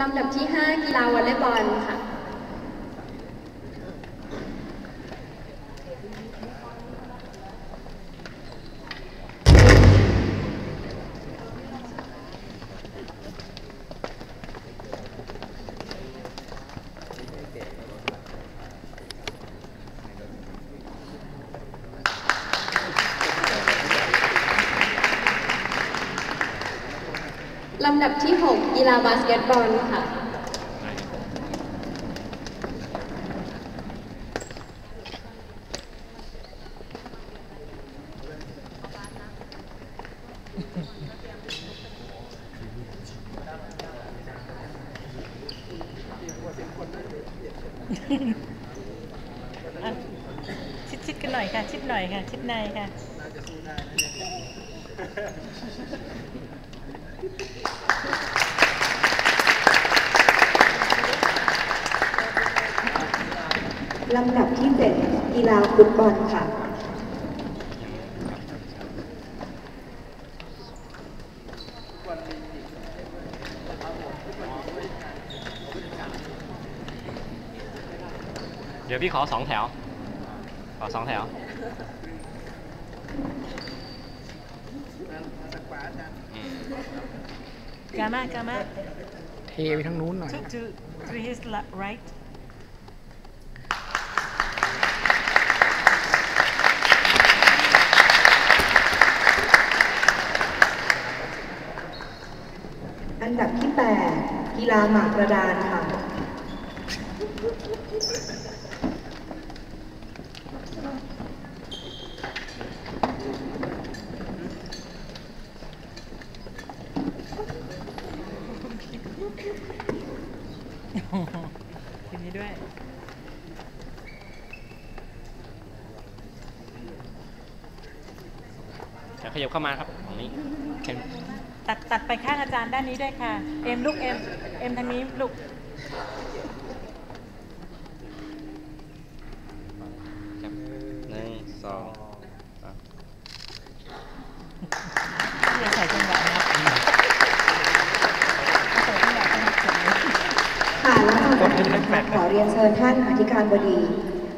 ลำดับที่ 5 กีฬาวอลเลย์บอลค่ะำดับที่ 6 กีฬาบาสเกตบอลค่ะอะชิดชิดๆกันหน่อยค่ะ ชิดหน่อยค่ะ ชิดในค่ะ ลำดับที่7กีฬาฟุตบอลค่ะ เดี๋ยวพี่ขอสองแถว ขอสองแถวอืมกามากา มาเทไปทางนู้นหน่อย to to to his la- right อันดับที่ 8 กีฬาหมากกระดานค่ะ ทีนี้ด้วยเดี๋ยวขยับเข้ามาครับตรงนี้เข็มตัดตัดไปข้างอาจารย์ด้านนี้ด้วยค่ะ เอ็มลูกเอ็มเอ็มทางนี้ลูกครับหนึ่งสองสาม อย่าใส่จังหวะนะใส่จังหวะขนาดนี้ ค่ะและต่อจากนี้นะคะ ขอเรียนเชิญท่านอธิการบดี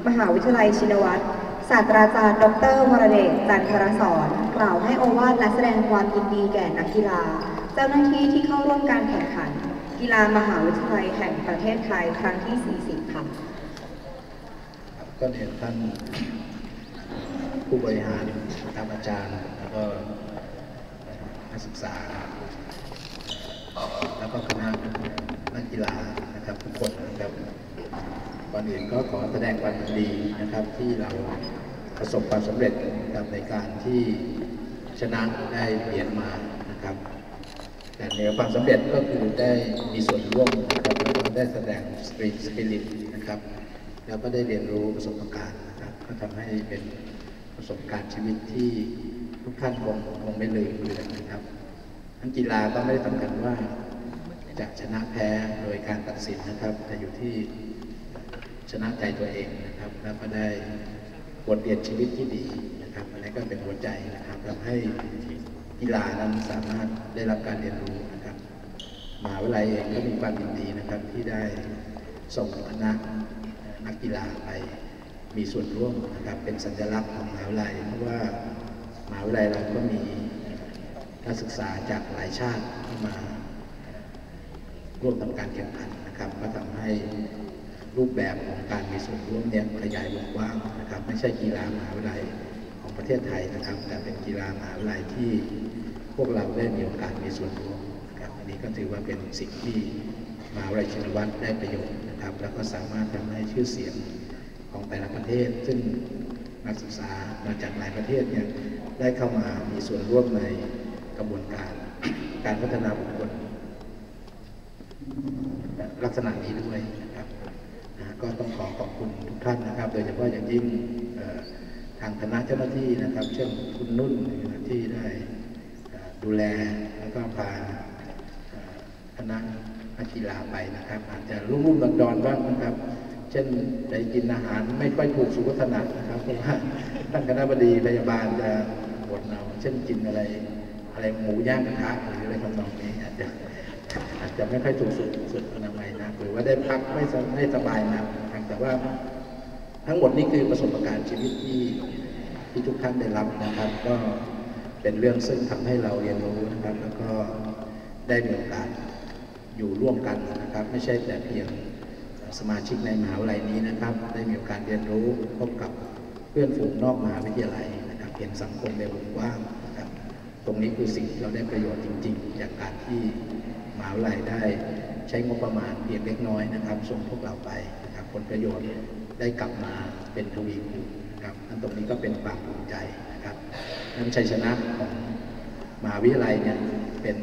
มหาวิทยาลัยชินวัตรศาสตราจารย์ ดรวรเดชจันทรสอนกล่าวให้โอวาทและแสดงความยินดีแก่นักกีฬา เจ้าหน้าที่ที่เข้าร่วมการแข่งขัน กีฬามหาวิทยาลัยแห่งประเทศไทยครั้งที่ 40 ค่ะก็เห็นท่านผู้บริหารนะครับอาจารย์แล้วก็นักศึกษา แล้วก็คณะ นักกีฬานะครับทุกคนนะครับก่อนอื่นก็ขอแสดงความยินดีนะครับที่เราประสบความสำเร็จนะครับในการที่ชนะได้เหรียญมานะครับ แต่เหนือความสำเร็จก็คือได้มีส่วนร่วมนะครับแล้วก็ได้แสดงสปริตสปิริตนะครับ แล้วก็ได้เรียนรู้ประสบการณ์นะครับก็ทำให้เป็นประสบการณ์ชีวิตที่ทุกท่านคงคงไม่ลืมเลยนะครับทั้งกีฬาก็ไม่ได้สำคัญว่า จะชนะแพ้โดยการตัดสินนะครับแต่อยู่ที่ชนะใจตัวเองนะครับ แล้วก็ได้บทเรียนชีวิตที่ดีนะครับอันนี้ก็เป็นหัวใจนะครับทำให้กีฬานั้นสามารถได้รับการเรียนรู้นะครับมหาวิทยาลัยเองก็มีความยินดีนะครับที่ได้ส่งคณะนักกีฬาไปมีส่วนร่วมนะครับเป็นสัญลักษณ์ของมหาวิทยาลัยเพราะว่ามหาวิทยาลัยเราก็มีนักศึกษาจากหลายชาติเข้ามา ร่วมทำการแข่งขันนะครับ ก็ทำให้รูปแบบของการมีส่วนร่วมเนี่ยขยายวงกว้างนะครับ ไม่ใช่กีฬามหาวิทยาลัยของประเทศไทยนะครับ แต่เป็นกีฬามหาวิทยาลัยที่พวกเราได้มีโอกาสมีส่วนร่วมนะครับอันนี้ก็ถือว่าเป็นสิ่งที่มหาวิทยาลัยชินวัตรได้ประโยชน์นะครับ แล้วก็สามารถทำให้ชื่อเสียงของแต่ละประเทศ ซึ่งนักศึกษามาจากหลายประเทศเนี่ยได้เข้ามามีส่วนร่วมในกระบวนการ การพัฒนาบุคคล ลักษณะนี้ด้วยนะครับก็ต้องขอขอบคุณทุกท่านนะครับ โดยเฉพาะอย่างยิ่งทางคณะเจ้าหน้าที่นะครับ เช่นคุณนุ่นที่ได้ดูแลแล้วก็พาคณะนักกีฬาไปนะครับ อาจจะรุ่มรุ่มดอนๆบ้างนะครับเช่นไปกินอาหารไม่ค่อยถูกสุขลักษณะนะครับเพราะว่าท่านคณะบดีพยาบาลจะบ่นเอาเช่นกินอะไร อะไรหมูย่างกระทะหรืออะไรทำนองนี้อาจจะ อาจจะไม่ค่อยถูกสุดสุดอนามัยนะหรือว่าได้พักไม่ไม่สบายนะครับแต่ว่าทั้งหมดนี้คือประสบการณ์ชีวิตที่ที่ทุกท่านได้รับนะครับ ก็เป็นเรื่องซึ่งทำให้เราเรียนรู้นะครับ แล้วก็ได้มีโอกาสอยู่ร่วมกันนะครับ ไม่ใช่แต่เพียงสมาชิกในมหาวิทยาลัยนี้นะครับ ได้มีโอกาสเรียนรู้พบกับเพื่อนฝูงนอกมหาวิทยาลัยนะครับเห็นสังคมในวงกว้างนะครับ ตรงนี้คือสิ่งที่เราได้ประโยชน์จริง ๆ จากการที่ หาวิทยาลัยได้ใช้งบประมาณเพียงเล็กน้อยนะครับ ส่งพวกเราไปนะครับผลประโยชน์ได้กลับมาเป็นทวีคูณนะครับนั่นตรงนี้ก็เป็นความภูมิใจนะครับนั้นชัยชนะของมหาวิทยาลัยเนี่ยเป็น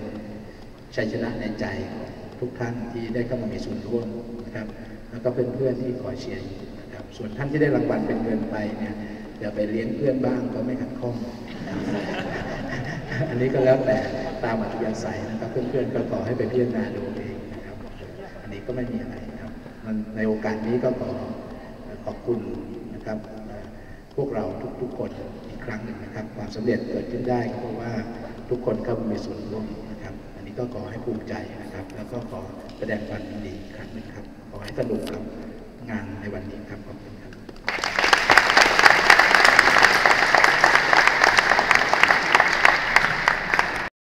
ชัยชนะในใจของทุกท่านที่ได้เข้ามามีส่วนร่วมนะครับ แล้วก็เพื่อนๆที่คอยเชียร์นะครับ ส่วนท่านที่ได้รางวัลเป็นเงินไปเนี่ยอย่าไปเลี้ยงเพื่อนบ้างก็ไม่ขัดข้อง อันนี้ก็แล้วแต่ ตามอัธยาศัยนะครับเพื่อนๆก็ขอให้ไปพิจารณาดูเองนะครับ อันนี้ก็ไม่มีอะไรครับมันในโอกาสนี้ก็ขอขอบคุณนะครับ พวกเราทุกๆคนอีกครั้งหนึ่งนะครับ ความสำเร็จเกิดขึ้นได้ก็เพราะว่าทุกคนเข้ามามีส่วนร่วมนะครับ อันนี้ก็ขอให้ภูมิใจนะครับ แล้วก็ขอแสดงความยินดีอีกครั้งหนึ่งครับขอให้สนุกกับงานในวันนี้ครับขอบคุณครับ